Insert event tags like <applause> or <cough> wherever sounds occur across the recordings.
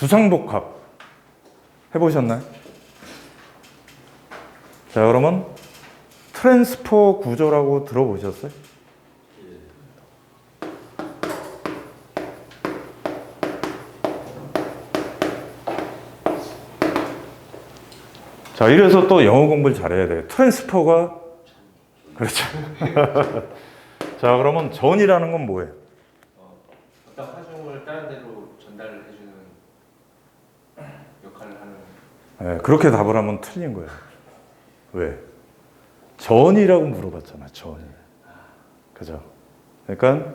주상복합 해보셨나요? 자, 그러면 트랜스포 구조라고 들어보셨어요? 자, 이래서 또 영어 공부를 잘해야 돼요. 트랜스포가 그렇죠. <laughs> 자, 그러면 전이라는 건 뭐예요? 어떤 하중을 다른 데로 전달을 해주는 역할을 하는 네, 그렇게 답을 하면 틀린 거예요. 왜? 전이라고 물어봤잖아, 전. 그죠? 그러니까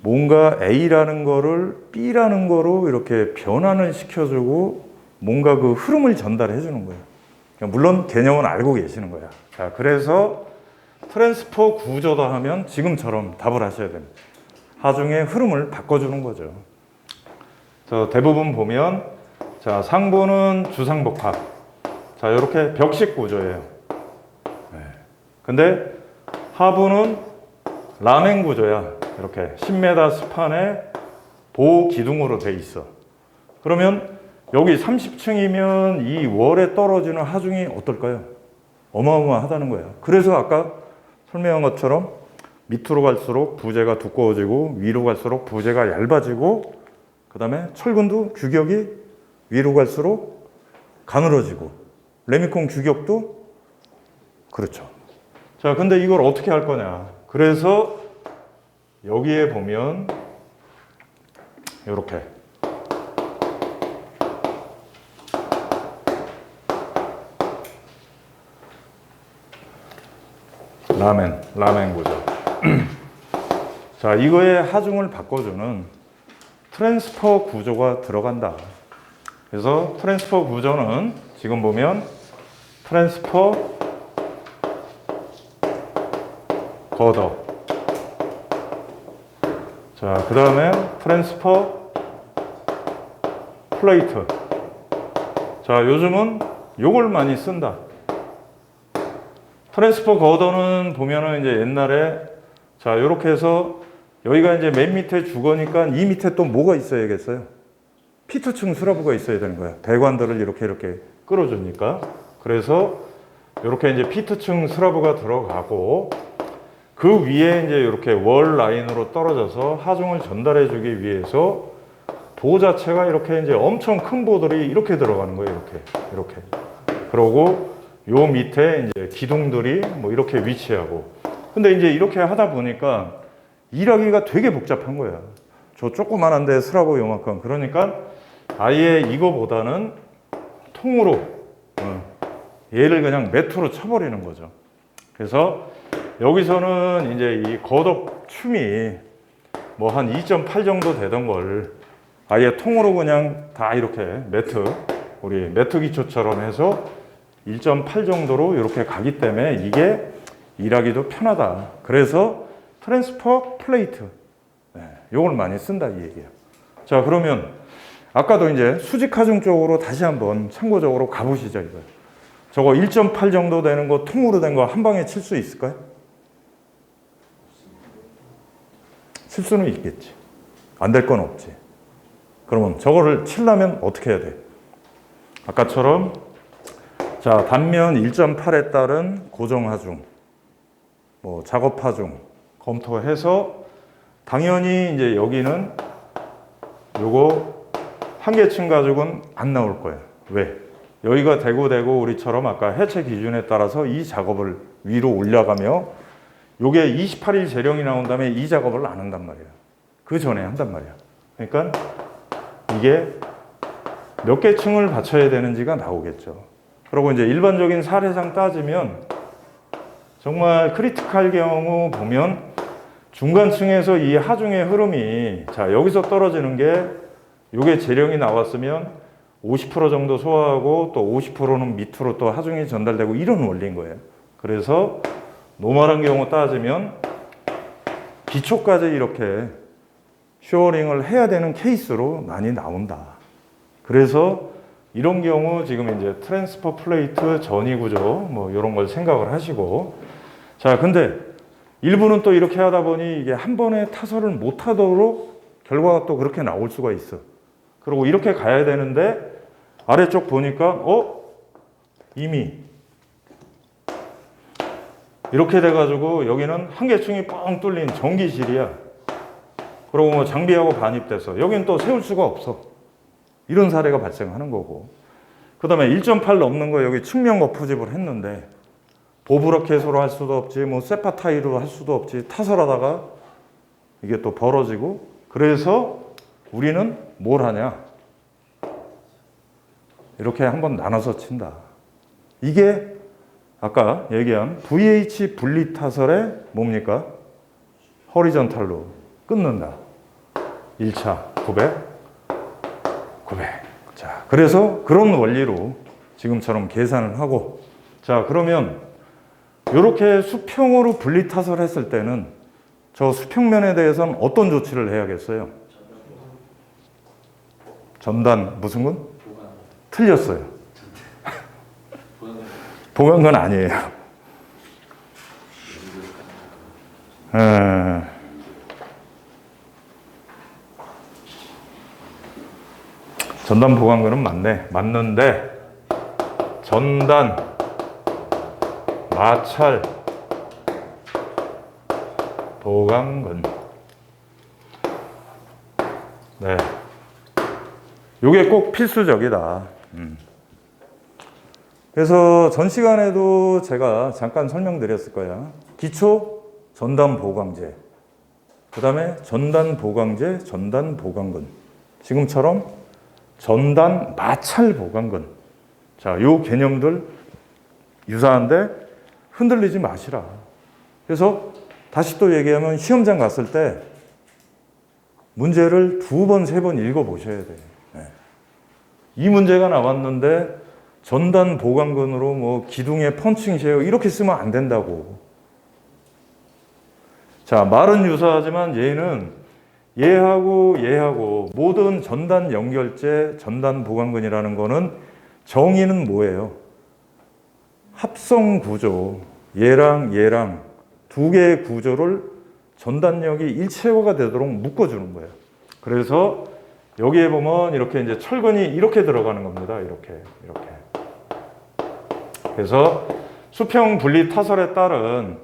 뭔가 A라는 거를 B라는 거로 이렇게 변환을 시켜주고 뭔가 그 흐름을 전달해 주는 거예요. 그러니까 물론 개념은 알고 계시는 거야. 자, 그래서 트랜스포 구조다 하면 지금처럼 답을 하셔야 됩니다. 하중의 흐름을 바꿔주는 거죠. 저 대부분 보면 자 상부는 주상복합. 자 이렇게 벽식 구조예요. 네. 근데 하부는 라멘 구조야. 이렇게 10m 스판에 보호 기둥으로 돼 있어. 그러면 여기 30층이면 이 월에 떨어지는 하중이 어떨까요? 어마어마하다는 거예요. 그래서 아까 설명한 것처럼 밑으로 갈수록 부재가 두꺼워지고 위로 갈수록 부재가 얇아지고 그 다음에 철근도 규격이 위로 갈수록 가늘어지고 레미콘 규격도 그렇죠. 자, 근데 이걸 어떻게 할 거냐? 그래서 여기에 보면 이렇게 라멘, 라멘 구조. <clears throat> 자, 이거의 하중을 바꿔주는 트랜스퍼 구조가 들어간다. 그래서 트랜스퍼 구조는 지금 보면 트랜스퍼 거더. 자, 그 다음에 트랜스퍼 플레이트. 자, 요즘은 요걸 많이 쓴다. 트랜스퍼 거더는 보면은 이제 옛날에 자, 요렇게 해서 여기가 이제 맨 밑에 주거니까 이 밑에 또 뭐가 있어야겠어요? 피트층 수라브가 있어야 되는 거야. 배관들을 이렇게 이렇게 끌어주니까. 그래서 이렇게 이제 피트층 수라브가 들어가고 그 위에 이제 이렇게 월 라인으로 떨어져서 하중을 전달해 주기 위해서 보 자체가 이렇게 이제 엄청 큰 보들이 이렇게 들어가는 거예요. 이렇게. 이렇게. 그러고 요 밑에 이제 기둥들이 뭐 이렇게 위치하고. 근데 이제 이렇게 하다 보니까 일하기가 되게 복잡한 거야. 저 조그만한데 스라브 요만큼. 그러니까 아예 이거보다는 통으로 어, 얘를 그냥 매트로 쳐버리는 거죠. 그래서 여기서는 이제 이 겉업 춤이 뭐 한 2.8 정도 되던 걸 아예 통으로 그냥 다 이렇게 매트 우리 매트 기초처럼 해서 1.8 정도로 이렇게 가기 때문에 이게 일하기도 편하다. 그래서 트랜스퍼 플레이트 네, 요걸 많이 쓴다 이 얘기예요. 자 그러면 아까도 이제 수직 하중 쪽으로 다시 한번 참고적으로 가보시죠 이거. 저거 1.8 정도 되는 거 통으로 된 거 한 방에 칠 수 있을까요? 칠 수는 있겠지. 안 될 건 없지. 그러면 저거를 치려면 어떻게 해야 돼? 아까처럼 자 단면 1.8에 따른 고정 하중, 뭐 작업 하중 검토해서 당연히 이제 여기는 요거 한 개층 가죽은 안 나올 거예요. 왜? 여기가 대고 대고 우리처럼 아까 해체 기준에 따라서 이 작업을 위로 올려가며 요게 28일 재령이 나온 다음에 이 작업을 안 한단 말이에요. 그 전에 한단 말이야. 그러니까 이게 몇 개 층을 받쳐야 되는지가 나오겠죠. 그리고 이제 일반적인 사례상 따지면 정말 크리티컬 경우 보면 중간층에서 이 하중의 흐름이 자 여기서 떨어지는 게 요게 재령이 나왔으면 50% 정도 소화하고 또 50%는 밑으로 또 하중이 전달되고 이런 원리인 거예요. 그래서 노멀한 경우 따지면 기초까지 이렇게 쇼어링을 해야 되는 케이스로 많이 나온다. 그래서 이런 경우 지금 이제 트랜스퍼 플레이트 전이 구조 뭐 이런 걸 생각을 하시고 자 근데 일부는 또 이렇게 하다 보니 이게 한 번에 타설을 못 하도록 결과가 또 그렇게 나올 수가 있어. 그리고 이렇게 가야 되는데 아래쪽 보니까 어 이미 이렇게 돼가지고 여기는 한 개층이 뻥 뚫린 전기실이야. 그리고 뭐 장비하고 반입돼서 여기는 또 세울 수가 없어. 이런 사례가 발생하는 거고. 그 다음에 1.8 넘는 거 여기 측면 거푸집을 했는데 보브라켓으로 할 수도 없지, 뭐 세파 타이로 할 수도 없지, 타설하다가 이게 또 벌어지고 그래서 우리는 뭘 하냐? 이렇게 한번 나눠서 친다. 이게 아까 얘기한 VH 분리 타설의 뭡니까? 허리전탈로 끊는다. 1차 900, 900. 자, 그래서 그런 원리로 지금처럼 계산을 하고 자, 그러면 이렇게 수평으로 분리 타설했을 때는 저 수평면에 대해서는 어떤 조치를 해야겠어요? 전단 무슨 군? 틀렸어요. 보강근 아니에요. 에, 전단 보강근은 맞네. 맞는데 전단 마찰 보강근 네. 요게 꼭 필수적이다. 음. 그래서 전 시간에도 제가 잠깐 설명드렸을 거야. 기초 전단 보강제. 그 다음에 전단 보강제, 전단 보강근. 지금처럼 전단 마찰 보강근. 자, 요 개념들 유사한데 흔들리지 마시라. 그래서 다시 또 얘기하면 시험장 갔을 때 문제를 두 번, 세 번 읽어 보셔야 돼요. 네. 이 문제가 나왔는데 전단 보강근으로 뭐 기둥에 펀칭 쉐어 이렇게 쓰면 안 된다고. 자, 말은 유사하지만 얘는 얘하고 얘하고 모든 전단 연결제, 전단 보강근이라는 거는 정의는 뭐예요? 합성 구조. 얘랑 얘랑 두 개의 구조를 전단력이 일체화가 되도록 묶어주는 거예요. 그래서 여기에 보면 이렇게 이제 철근이 이렇게 들어가는 겁니다. 이렇게, 이렇게. 그래서 수평 분리 타설에 따른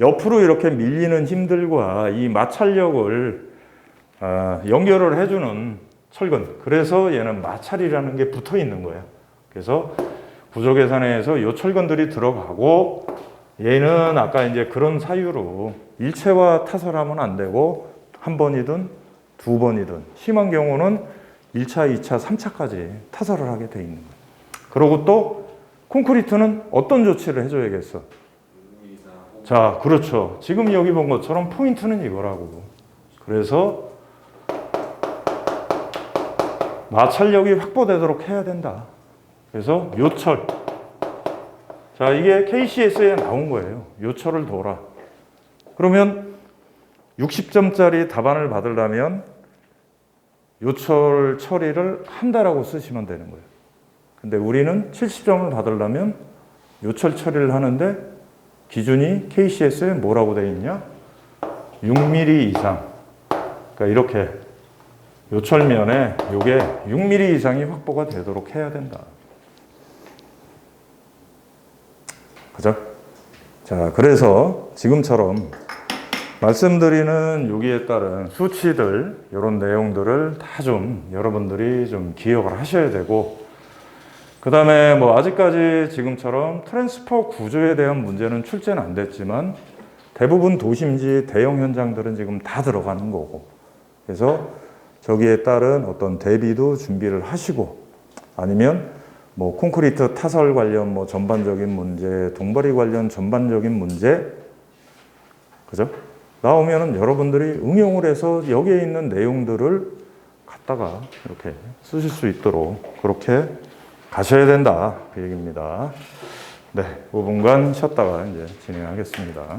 옆으로 이렇게 밀리는 힘들과 이 마찰력을 아, 연결을 해주는 철근. 그래서 얘는 마찰이라는 게 붙어 있는 거예요. 그래서 구조 계산에서 이 철근들이 들어가고 얘는 아까 이제 그런 사유로 일체화 타설하면 안 되고 한 번이든 두 번이든 심한 경우는 1차, 2차, 3차까지 타설을 하게 돼 있는 거예요. 그리고 또 콘크리트는 어떤 조치를 해줘야겠어? 자, 그렇죠. 지금 여기 본 것처럼 포인트는 이거라고. 그래서 마찰력이 확보되도록 해야 된다. 그래서 요철. 자, 이게 KCS에 나온 거예요. 요철을 둬라. 그러면 60점짜리 답안을 받으려면 요철 처리를 한다라고 쓰시면 되는 거예요. 근데 우리는 70점을 받으려면 요철 처리를 하는데 기준이 KCS에 뭐라고 되어 있냐? 6mm 이상. 그러니까 이렇게 요철면에 요게 6mm 이상이 확보가 되도록 해야 된다. 그죠? 자, 그래서 지금처럼 말씀드리는 여기에 따른 수치들, 이런 내용들을 다 좀 여러분들이 좀 기억을 하셔야 되고, 그 다음에 뭐 아직까지 지금처럼 트랜스퍼 구조에 대한 문제는 출제는 안 됐지만, 대부분 도심지 대형 현장들은 지금 다 들어가는 거고, 그래서 저기에 따른 어떤 대비도 준비를 하시고, 아니면 뭐 콘크리트 타설 관련 뭐 전반적인 문제, 동바리 관련 전반적인 문제, 그죠? 나오면은 여러분들이 응용을 해서 여기에 있는 내용들을 갖다가 이렇게 쓰실 수 있도록 그렇게 가셔야 된다 그 얘기입니다. 네, 5분간 쉬었다가 이제 진행하겠습니다.